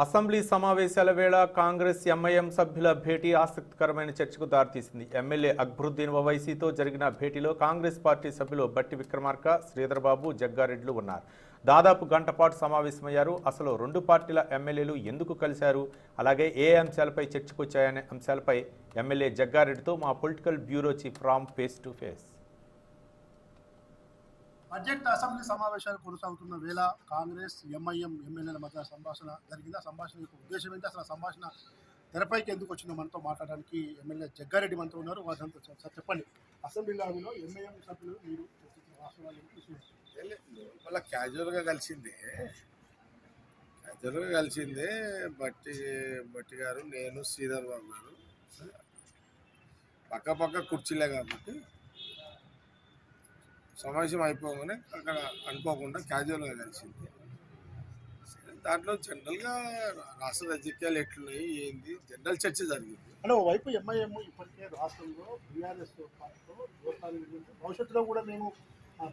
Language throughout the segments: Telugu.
అసెంబ్లీ సమావేశాల వేళ కాంగ్రెస్ ఎంఐఎం సభ్యుల భేటీ ఆసక్తికరమైన చర్చకు దారితీసింది. ఎమ్మెల్యే అక్బరుద్దీన్ ఓవైసీతో జరిగిన భేటీలో కాంగ్రెస్ పార్టీ సభ్యులు బట్టి విక్రమార్క శ్రీధర్బాబు జగ్గారెడ్డిలు ఉన్నారు. దాదాపు గంట పాటు సమావేశమయ్యారు. అసలు రెండు పార్టీల ఎమ్మెల్యేలు ఎందుకు కలిశారు? అలాగే ఏ అంశాలపై చర్చకొచ్చాయనే అంశాలపై ఎమ్మెల్యే జగ్గారెడ్డితో మా political bureau chief Ram face to face. Budget assembly సమావేశాలు కొనసాగుతున్న వేళ కాంగ్రెస్ ఎంఐఎం ఎమ్మెల్యేల మధ్య సంభాషణ జరిగింది. ఆ సంభాషణ యొక్క ఉద్దేశం ఏంటి? అసలు సంభాషణ తెరపైకి ఎందుకు వచ్చిందో మనతో మాట్లాడడానికి ఎమ్మెల్యే జగ్గారెడ్డి మనతో ఉన్నారు. వాళ్ళంతా సార్ సార్ చెప్పండి. అసెంబ్లీ లాబీలో ఎంఐఎం సభ్యులు మీరు మళ్ళీ క్యాజువల్గా కలిసిందే. క్యాజువల్గా కలిసిందే బట్టి బట్టి గారు నేను శ్రీధర్ బాబు గారు. పక్క పక్క కుర్చీలే కాబట్టి సమావేశం అయిపోగానే అక్కడ అనుకోకుండా క్యాజువల్గా కలిసింది. దాంట్లో జనరల్గా రాష్ట్ర రాజకీయాలు ఎట్లున్నాయి ఏంది జనరల్ చర్చ జరిగింది. అంటే ఓవైపు ఎంఐఎం ఇప్పటికే రాష్ట్రంలో బీఆర్ఎస్ భవిష్యత్తులో కూడా మేము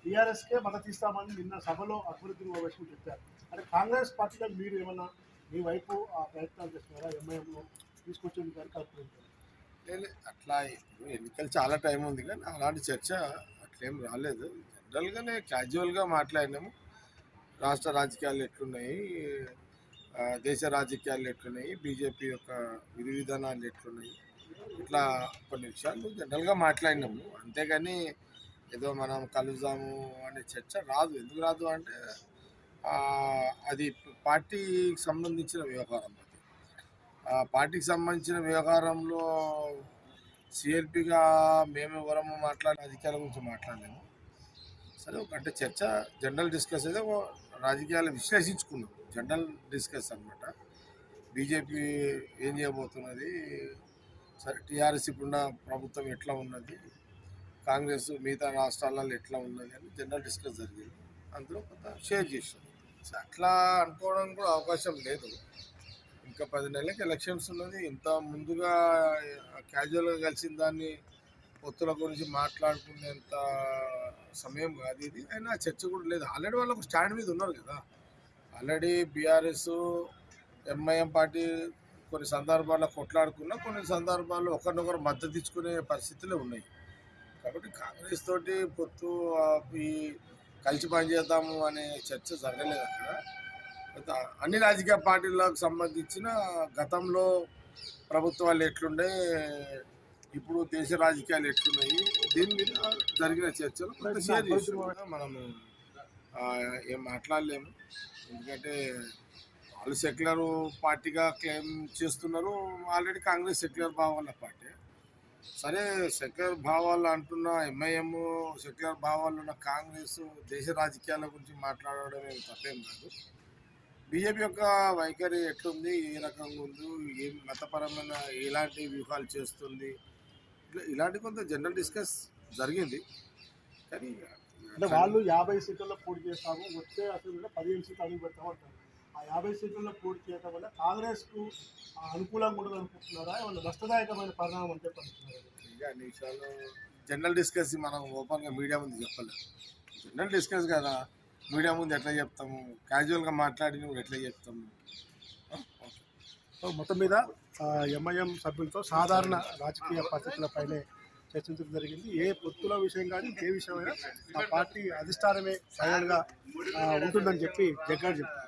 బీఆర్ఎస్కే మద్దతు ఇస్తామని నిన్న సభలో అభివృద్ధిని ఓవైపు చెప్పారు. అంటే కాంగ్రెస్ పార్టీలో మీరు ఏమన్నా మీ వైపు ఆ ప్రయత్నాలు చేస్తున్నారా? ఎంఐఎంలో తీసుకొచ్చేందుకు లేదు అట్లా ఎన్నికలు చాలా టైం ఉంది కానీ అలాంటి చర్చ అట్లేం రాలేదు. జనరల్గానే క్యాజువల్గా మాట్లాడినాము. రాష్ట్ర రాజకీయాలు ఎట్లున్నాయి దేశ రాజకీయాలు ఎట్లున్నాయి బీజేపీ యొక్క విధి విధానాలు ఎట్లున్నాయి ఇట్లా కొన్ని విషయాలు జనరల్గా మాట్లాడినాము. అంతేగాని ఏదో మనం కలుద్దాము అనే చర్చ రాదు. ఎందుకు రాదు అంటే అది పార్టీకి సంబంధించిన వ్యవహారం అది. పార్టీకి సంబంధించిన వ్యవహారంలో సిఎల్పిగా మేము ఎవరము మాట్లాడే అధికారుల గురించి మాట్లాడలేము. సరే ఒక అంటే చర్చ జనరల్ డిస్కస్ అయితే రాజకీయాలు విశ్లేషించుకున్నాం. జనరల్ డిస్కస్ అనమాట బీజేపీ ఏం చేయబోతున్నది? సరే టీఆర్ఎస్ ఇప్పుడున్న ప్రభుత్వం ఎట్లా ఉన్నది? కాంగ్రెస్ మిగతా రాష్ట్రాలలో ఎట్లా ఉన్నది అని జనరల్ డిస్కస్ జరిగింది. అందులో కొంత షేర్ చేసాం సో అట్లా అనుకోవడానికి కూడా అవకాశం లేదు. ఇంకా పది నెలలకి ఎలక్షన్స్ ఉన్నది. ఇంత ముందుగా క్యాజువల్గా కలిసిన దాన్ని పొత్తుల గురించి మాట్లాడుకునేంత సమయం కాదు ఇది. అయినా చర్చ కూడా లేదు. ఆల్రెడీ వాళ్ళు ఒక స్టాండ్ మీద ఉన్నారు కదా. ఆల్రెడీ బీఆర్ఎస్ ఎంఐఎం పార్టీ కొన్ని సందర్భాల్లో కొట్లాడుకున్నా కొన్ని సందర్భాల్లో ఒకరినొకరు మద్దతు ఇచ్చుకునే పరిస్థితులే ఉన్నాయి. కాబట్టి కాంగ్రెస్ తోటి పొత్తు ఈ కలిసి పనిచేద్దాము అనే చర్చ జరగలేదు అక్కడ. అన్ని రాజకీయ పార్టీలకు సంబంధించిన గతంలో ప్రభుత్వాలు ఎట్లుండే ఇప్పుడు దేశ రాజకీయాలు ఎట్లున్నాయి దీని మీద జరిగిన చర్చలు కొంత షేర్ చేస్తున్నాం. మనము ఏం మాట్లాడలేము. ఎందుకంటే వాళ్ళు సెక్యులర్ పార్టీగా క్లెయిమ్ చేస్తున్నారు ఆల్రెడీ కాంగ్రెస్ సెక్యులర్ భావాల పార్టీ. సరే సెక్యులర్ భావాలు అంటున్న ఎంఐఎం సెక్యులర్ భావాలు ఉన్న కాంగ్రెస్ దేశ రాజకీయాల గురించి మాట్లాడడం తప్పేం కాదు. బీజేపీ యొక్క వైఖరి ఎట్లుంది? ఏ రకంగా ఉంది? ఏం మతపరమైన ఎలాంటి వ్యూహాలు చేస్తుంది? ఇట్లా ఇలాంటి కొంత జనరల్ డిస్కస్ జరిగింది. కానీ అంటే వాళ్ళు యాభై సీట్లలో పోటీ చేస్తాము వచ్చే అసెంబ్లీలో పదిహేను సీట్లు అడుగు పెడతాము అంటారు ఆ యాభై సీట్లలో పోటీ చేయడం వల్ల కాంగ్రెస్కు అనుకూలంగా ఉండదు అనుకుంటున్నారా? ఏమన్నా నష్టదాయకమైన పరిణామం అంటే పడుతున్నారు ఇక అన్ని విషయాలు జనరల్ డిస్కస్ మనం ఓపెన్గా మీడియా ముందు చెప్పలేదు జనరల్ డిస్కస్ కదా. మీడియా ముందు ఎట్లా చెప్తాము? క్యాజువల్గా మాట్లాడి నువ్వు ఎట్లా చెప్తాము? సో మొత్తం మీద ఎంఐఎం సభ్యులతో సాధారణ రాజకీయ పరిస్థితులపైనే చర్చించడం జరిగింది. ఏ పొత్తుల విషయం కానీ ఏ విషయమైనా ఆ పార్టీ అధిష్టానమే ఫైనల్గా ఉంటుందని చెప్పి జగ్గారు చెప్పారు